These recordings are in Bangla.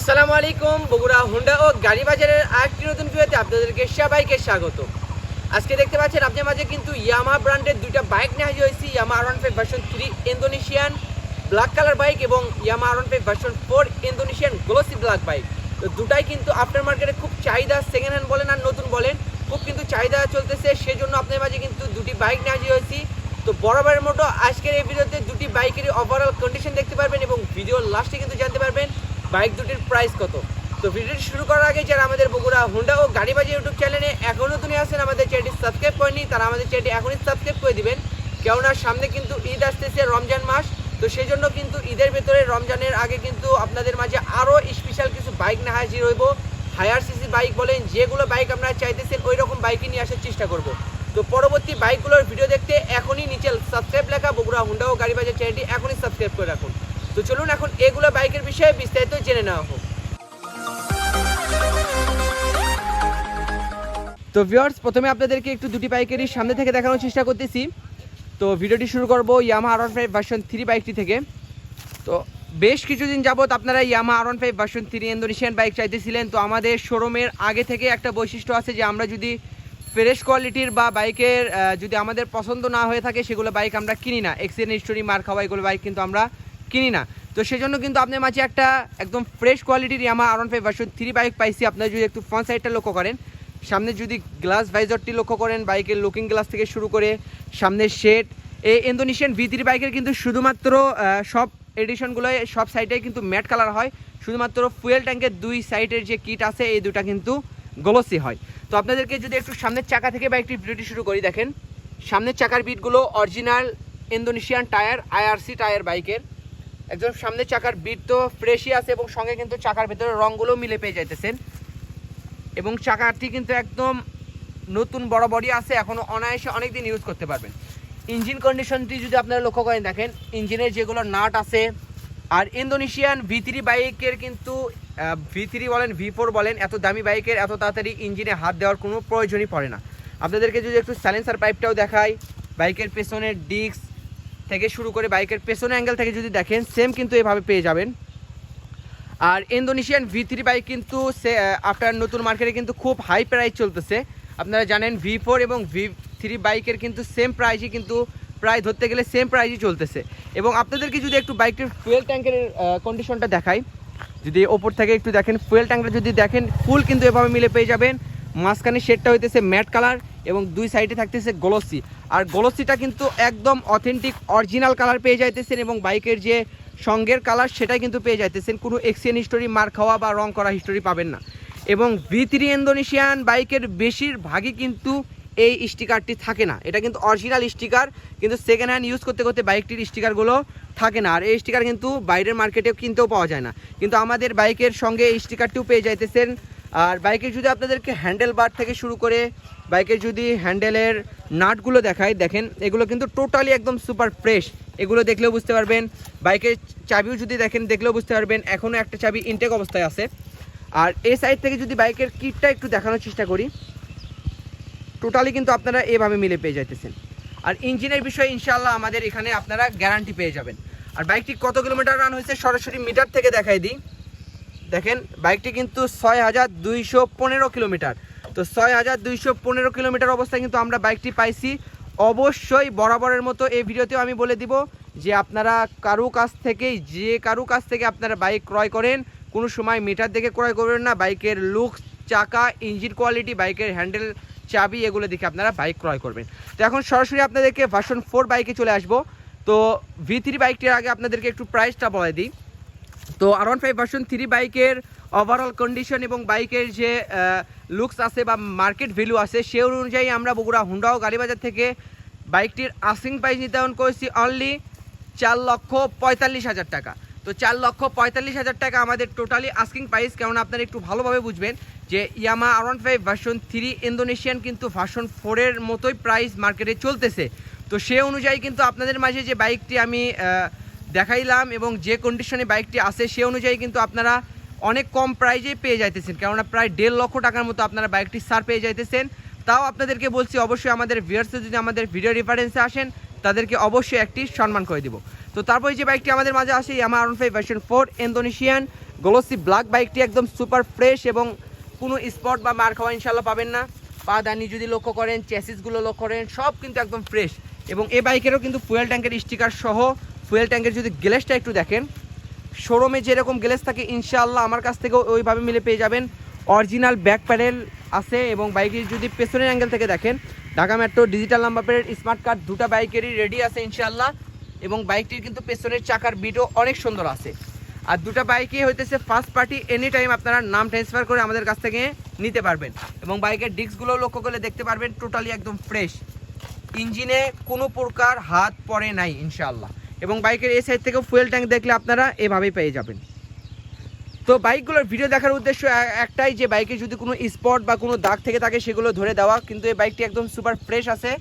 আসসালামু আলাইকুম, বগুড়া, হুন্ডা ও গাড়ি বাজারের আরেকটি নতুন ভিডিওতে আপনাদেরকে সবাইকে স্বাগত। আজকে দেখতে পাচ্ছেন আপনার মাঝে কিন্তু ইয়ামা ব্র্যান্ডের দুইটা বাইক নিয়ে হাজির হয়েছি। Yamaha R one five version three Indonesian black colour bike এবং Yamaha R one five version four Indonesian glossy black bike তো দুটাই কিন্তু আফটার মার্কেটে খুব চাহিদা সেকেন্ড হ্যান্ড বলেন আর নতুন বলেন, খুব কিন্তু চাহিদা চলতেছে। সেজন্য আপনার মাঝে কিন্তু দুটি বাইক নিয়ে হাজির হয়েছি। তো বরাবরের মতো আজকের এই ভিডিওতে দুটি বাইকেরই ওভারঅল কন্ডিশন দেখতে পারবেন এবং ভিডিওর লাস্টে কিন্তু জানতে পারবেন। বাইক দুটির প্রাইস কত? তো ভিডিওটি শুরু করার আগে যারা আমাদের বগুড়া, হুন্ডা ও গাড়ি বাজি ইউটিউব চ্যানেলে এখনও নতুন আছেন, আমাদের চ্যানেলটি সাবস্ক্রাইব করেনি তারা আমাদের চ্যানেলটি এখনই সাবস্ক্রাইব করে দিবেন। কেননা সামনে কিন্তু ঈদ আসতেছে, রমজান মাস, তো সেই জন্য কিন্তু ঈদের ভেতরে রমজানের আগে কিন্তু আপনাদের মাঝে আরও স্পেশাল কিছু বাইক না হাজির হইব। হায়ার সিসি বাইক বলেন, যেগুলো বাইক আপনারা চাইতেছেন ওই রকম বাইকই নিয়ে আসার চেষ্টা করব। তো পরবর্তী বাইকগুলোর ভিডিও দেখতে এখনই নিচে সাবস্ক্রাইব লেখা, বগুড়া, হুন্ডা ও গাড়ি বাজার চ্যানেলটি এখনই সাবস্ক্রাইব করে রাখুন। তো চলুন এখন এগুলো বাইকের বিষয়ে বিস্তারিত জেনে নেওয়া হোক। তো ভিউয়ার্স প্রথমে আপনাদেরকে একটু দুটি বাইকেরই সামনে থেকে দেখানোর চেষ্টা করতেছি। তো ভিডিওটি শুরু করব Yamaha R one five version three বাইকটি থেকে। তো বেশ কিছুদিন যাবত আপনারা Yamaha R one five version three Indonesian bike চাইতেছিলেন। তো আমাদের শোরুমের আগে থেকে একটা বৈশিষ্ট্য আছে যে আমরা যদি ফ্রেশ কোয়ালিটির বা বাইকের যদি আমাদের পছন্দ না হয়ে থাকে, সেগুলো বাইক আমরা কিনি না। এক্সিডেন্ট হিস্টোরি মার খাওয়া এগুলো বাইক কিন্তু আমরা কিনি না। তো সেই জন্য কিন্তু আপনার মাঝে একটা একদম ফ্রেশ কোয়ালিটির Yamaha R one five version three bike পাইছি। আপনারা যদি একটু ফ্রন্ট সাইডটা লক্ষ্য করেন, সামনে যদি গ্লাস ভাইজরটি লক্ষ্য করেন বাইকের লুকিং গ্লাস থেকে শুরু করে সামনের শেড এই ইন্দোনেশিয়ান ভি থ্রি বাইকের কিন্তু শুধুমাত্র সব এডিশনগুলোয় সব সাইডে কিন্তু ম্যাট কালার হয়। শুধুমাত্র ফুয়েল ট্যাঙ্কের দুই সাইডের যে কিট আছে, এই দুটা কিন্তু গ্লোসি হয়। তো আপনাদেরকে যদি একটু সামনের চাকা থেকে বাইকটি ভিডিওটি শুরু করি, দেখেন। সামনের চাকার বিটগুলো original Indonesian tyre IRC tyre বাইকের একদম সামনের চাকার বিট তো ফ্রেশই আছে এবং সঙ্গে কিন্তু চাকার ভেতরে রঙগুলো মিলে পেয়ে যাইতেছেন। এবং চাকাটি কিন্তু একদম নতুন বড় বডি আছে এখনও অনায়াসে অনেক দিন ইউজ করতে পারবেন। ইঞ্জিন কন্ডিশনটি যদি আপনারা লক্ষ্য করেন, দেখেন ইঞ্জিনের যেগুলো নাট আছে, আর ইন্দোনেশিয়ান ভি থ্রি বাইকের কিন্তু ভি থ্রি বলেন ভি ফোর বলেন, এত দামি বাইকের এত তাড়াতাড়ি ইঞ্জিনে হাত দেওয়ার কোনো প্রয়োজনই পড়ে না। আপনাদেরকে যদি একটু সাইলেন্সার পাইপটাও দেখাই বাইকের পেছনের ডিস্ক থেকে শুরু করে বাইকের পেছনের অ্যাঙ্গেল থেকে যদি দেখেন সেম কিন্তু এভাবে পেয়ে যাবেন। আর ইন্দোনেশিয়ান ভি থ্রি বাইক কিন্তু সে আফটার নতুন মার্কেটে কিন্তু খুব হাই প্রাইস চলতেছে। আপনারা জানেন ভি ফোর এবং ভি থ্রি বাইকের কিন্তু সেম প্রাইসই কিন্তু, প্রায় ধরতে গেলে সেম প্রাইসই চলতেছে। এবং আপনাদেরকে যদি একটু বাইকটির ফুয়েল ট্যাঙ্কের কন্ডিশনটা দেখাই, যদি ওপর থেকে একটু দেখেন ফুয়েল ট্যাঙ্কটা যদি দেখেন ফুল কিন্তু এভাবে মিলে পেয়ে যাবেন। মাঝখানে শেডটা হইতেছে ম্যাট কালার এবং দুই সাইডে থাকতেছে গ্লোসি আর গ্লোসিটা কিন্তু একদম অথেন্টিক অরিজিনাল কালার পেয়ে যাইতেছেন এবং বাইকের যে সঙ্গের কালার সেটাই কিন্তু পেয়ে যাইতেছেন। কোনো এক্সিডেন্ট হিস্টোরি মার খাওয়া বা রং করা হিস্টোরি পাবেন না। এবং ভি ইন্দোনেশিয়ান বাইকের বেশিরভাগই কিন্তু এই স্টিকারটি থাকে না। এটা কিন্তু অরিজিনাল স্টিকার কিন্তু সেকেন্ড হ্যান্ড ইউজ করতে করতে বাইকটির স্টিকারগুলো থাকে না। আর এই স্টিকার কিন্তু বাইরের মার্কেটেও কিনতেও পাওয়া যায় না। কিন্তু আমাদের বাইকের সঙ্গে এই স্টিকারটিও পেয়ে যাইতেছেন আর বাইকের যদি আপনাদেরকে হ্যান্ডেল বার থেকে শুরু করে বাইকের যদি হ্যান্ডেলের নাটগুলো দেখায়, দেখেন, এগুলো কিন্তু টোটালি একদম সুপার ফ্রেশ। এগুলো দেখলেও বুঝতে পারবেন। বাইকের চাবিও যদি দেখেন, দেখলেও বুঝতে পারবেন এখনও একটা চাবি ইনটেক অবস্থায় আছে। আর এই সাইড থেকে যদি বাইকের কিটটা একটু দেখানোর চেষ্টা করি, টোটালি কিন্তু আপনারা এভাবে মিলে পেয়ে যাইতেছেন। আর ইঞ্জিনের বিষয়ে ইনশাল্লাহ আমাদের এখানে আপনারা গ্যারান্টি পেয়ে যাবেন। আর বাইকটি কত কিলোমিটার রান হয়েছে, সরাসরি মিটার থেকে দেখাই দিই। দেখেন, বাইকটি কিন্তু ছয় হাজার দুইশো পনেরো কিলোমিটার। তো ছয় হাজার দুইশো পনেরো কিলোমিটার অবস্থায় কিন্তু আমরা বাইকটি পাইছি। অবশ্যই বরাবরের মতো এই ভিডিওতেও আমি বলে দিব যে আপনারা কারও কাছ থেকেই, যে কারও কাছ থেকে আপনারা বাইক ক্রয় করেন, কোনো সময় মিটার দেখে ক্রয় করবেন না। বাইকের লুক, চাকা, ইঞ্জিন কোয়ালিটি, বাইকের হ্যান্ডেল, চাবি, এগুলো দেখে আপনারা বাইক ক্রয় করবেন। তো এখন সরাসরি আপনাদেরকে ভার্সন ফোর বাইকে চলে আসব। তো ভি থ্রি বাইকটির আগে আপনাদেরকে একটু প্রাইসটা বলে দিই। তো R one five version three বাইকের ওভারঅল কন্ডিশন এবং বাইকের যে লুকস আছে বা মার্কেট ভ্যালু আছে সে অনুযায়ী আমরা বগুড়া হুন্ডা ও গাড়িবাজার থেকে বাইকটির আসিং প্রাইস নির্ধারণ করেছি অনলি চার লক্ষ পঁয়তাল্লিশ হাজার টাকা। তো চার লক্ষ পঁয়তাল্লিশ হাজার টাকা আমাদের টোটালি আস্কিং প্রাইস কারণ আপনারা একটু ভালোভাবে বুঝবেন যে Yamaha R one five version three Indonesian কিন্তু ভার্সন ফোরের মতোই প্রাইস মার্কেটে চলতেছে। তো সে অনুযায়ী কিন্তু আপনাদের মাঝে যে বাইকটি আমি দেখাইলাম এবং যে কন্ডিশনে বাইকটি আছে, সে অনুযায়ী কিন্তু আপনারা অনেক কম প্রাইজে পেয়ে যাইতেছেন। কেননা প্রায় দেড় লক্ষ টাকার মতো আপনারা বাইকটি সার পেয়ে যাইতেছেন। তাও আপনাদেরকে বলছি, অবশ্যই আমাদের ভিউয়ার্সে যদি আমাদের ভিডিও রেফারেন্সে আসেন, তাদেরকে অবশ্যই একটি সম্মান করে দিব। তো তারপরে যে বাইকটি আমাদের মাঝে আসে আমার R one five version four Indonesian glossy black বাইকটি একদম সুপার ফ্রেশ এবং কোনো স্পট বা মার খাওয়া ইনশাল্লাহ পাবেন না। পা দানি যদি লক্ষ্য করেন চেসিসগুলো লক্ষ্য করেন, সব কিন্তু একদম ফ্রেশ এবং এই বাইকেরও কিন্তু ফুয়েল ট্যাঙ্কের স্টিকার সহ ফুয়েল ট্যাঙ্কের যদি গ্লেসটা একটু দেখেন, শোরুমে যেরকম গ্লেস থাকে, ইনশাআল্লাহ আমার কাছ থেকেও ওইভাবে মিলে পেয়ে যাবেন। অরিজিনাল ব্যাক প্যাডেল আছে এবং বাইকের যদি পেছনের অ্যাঙ্গেল থেকে দেখেন, Dhaka metro digital number plate smart card দুটো বাইকেরই রেডি আছে ইনশাআল্লাহ। এবং বাইকটির কিন্তু পেছনের চাকার বিটও অনেক সুন্দর আছে। আর দুটো বাইকই হইতেছে ফার্স্ট পার্টি এনি টাইম আপনারা নাম ট্রান্সফার করে আমাদের কাছ থেকে নিতে পারবেন। এবং বাইকের ডিস্কগুলো লক্ষ্য করলে দেখতে পারবেন টোটালি একদম ফ্রেশ ইঞ্জিনে কোনো প্রকার হাত পড়ে নাই, ইনশাআল্লাহ। এবং বাইকের এই সাইড থেকেও ফুয়েল ট্যাঙ্ক দেখলে আপনারা এভাবেই পেয়ে যাবেন। তো বাইকগুলোর ভিডিও দেখার উদ্দেশ্য একটাই যে বাইকে যদি কোনো স্পট বা কোনো দাগ থেকে থাকে সেগুলো ধরে দেওয়া, কিন্তু এই বাইকটি একদম সুপার ফ্রেশ আছে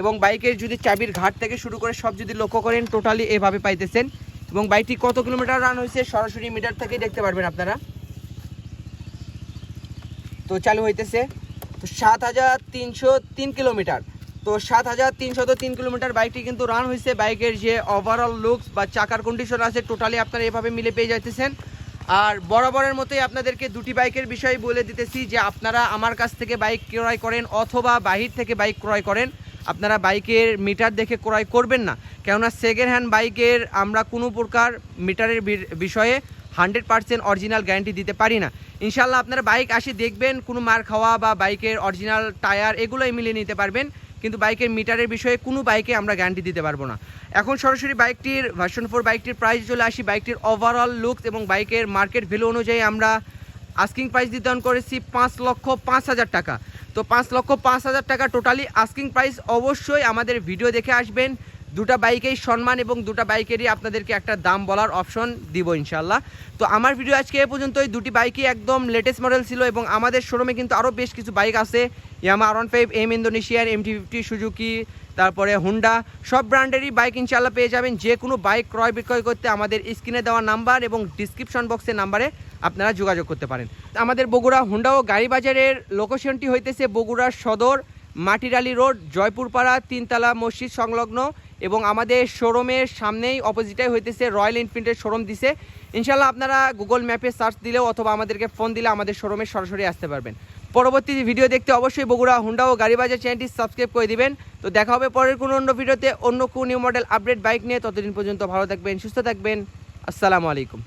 এবং বাইকের যদি চাবির ঘাট থেকে শুরু করে সব যদি লক্ষ্য করেন টোটালি এভাবে পাইতেছেন। এবং বাইকটি কত কিলোমিটার রান হয়েছে সরাসরি মিটার থেকেই দেখতে পারবেন আপনারা। তো চালু হইতেছে, তো সাত হাজার তিনশো তিন কিলোমিটার। তো সাত হাজার তিনশত তিন কিলোমিটার বাইকটি কিন্তু রান হয়েছে বাইকের যে ওভারঅল লুকস বা চাকার কন্ডিশন আছে টোটালি আপনারা এভাবে মিলে পেয়ে যাইতেছেন। আর বরাবরের মতোই আপনাদেরকে দুটি বাইকের বিষয় বলে দিতেছি যে আপনারা আমার কাছ থেকে বাইক ক্রয় করেন অথবা বাহির থেকে বাইক ক্রয় করেন। আপনারা বাইকের মিটার দেখে ক্রয় করবেন না। কেননা সেকেন্ড হ্যান্ড বাইকের আমরা কোনো প্রকার মিটারের বিষয়ে হান্ড্রেড পার্সেন্ট অরিজিনাল গ্যারান্টি দিতে পারি না। ইনশাল্লাহ আপনারা বাইক আসি দেখবেন, কোনো মার খাওয়া বা বাইকের অরিজিনাল টায়ার এগুলোই মিলিয়ে নিতে পারবেন। কিন্তু বাইকের মিটারের বিষয়ে কোনো বাইকে আমরা গ্যারান্টি দিতে পারব না। এখন সরাসরি বাইকটির ভার্সন ফোর বাইকটির প্রাইস চলে আসি, বাইকটির ওভারঅল লুক এবং বাইকের মার্কেট ভ্যালু অনুযায়ী আমরা আস্কিং প্রাইস নির্ধারণ করেছি পাঁচ লক্ষ পাঁচ হাজার টাকা। তো পাঁচ লক্ষ পাঁচ হাজার টাকা টোটালি আস্কিং প্রাইস অবশ্যই আমাদের ভিডিও দেখে আসবেন। দুটা বাইকেই সম্মান এবং দুটা বাইকেরই আপনাদেরকে একটা দাম বলার অপশন দিব ইনশাল্লাহ তো আমার ভিডিও আজকে এ পর্যন্তই। দুটি বাইকই একদম লেটেস্ট মডেল ছিল এবং আমাদের শোরুমে কিন্তু আরও বেশ কিছু বাইক আছে। ইয়ামা আর ফাইভ এম ইন্দোনেশিয়ার এম টি ফিফটি সুজুকি তারপরে হুন্ডা সব ব্র্যান্ডেরই বাইক ইনশাল্লাহ পেয়ে যাবেন। যে কোনো বাইক ক্রয় বিক্রয় করতে আমাদের স্ক্রিনে দেওয়া নাম্বার এবং ডিসক্রিপশন বক্সের নাম্বারে আপনারা যোগাযোগ করতে পারেন। আমাদের বগুড়া হুন্ডা ও গাড়ি বাজারের লোকেশনটি হইতেছে বগুড়ার সদর, মাটিরালি রোড, জয়পুরপাড়া, তিনতলা মসজিদ সংলগ্ন। এবং আমাদের শোরুমের সামনেই অপোজিটাই হইতেছে রয়্যাল এনফিল্ডের শোরুম দিছে। ইনশাল্লাহ আপনারা গুগল ম্যাপে সার্চ দিলেও অথবা আমাদেরকে ফোন দিলে আমাদের শোরুমে সরাসরি আসতে পারবেন। পরবর্তী ভিডিও দেখতে অবশ্যই বগুড়া, হুন্ডা ও গাড়িবাজার চ্যানেলটি সাবস্ক্রাইব করে দিবেন। তো দেখা হবে পরের কোনো অন্য ভিডিওতে অন্য কোনো নিউ মডেল আপডেট বাইক নিয়ে। ততদিন পর্যন্ত ভালো থাকবেন, সুস্থ থাকবেন। আসসালামু আলাইকুম।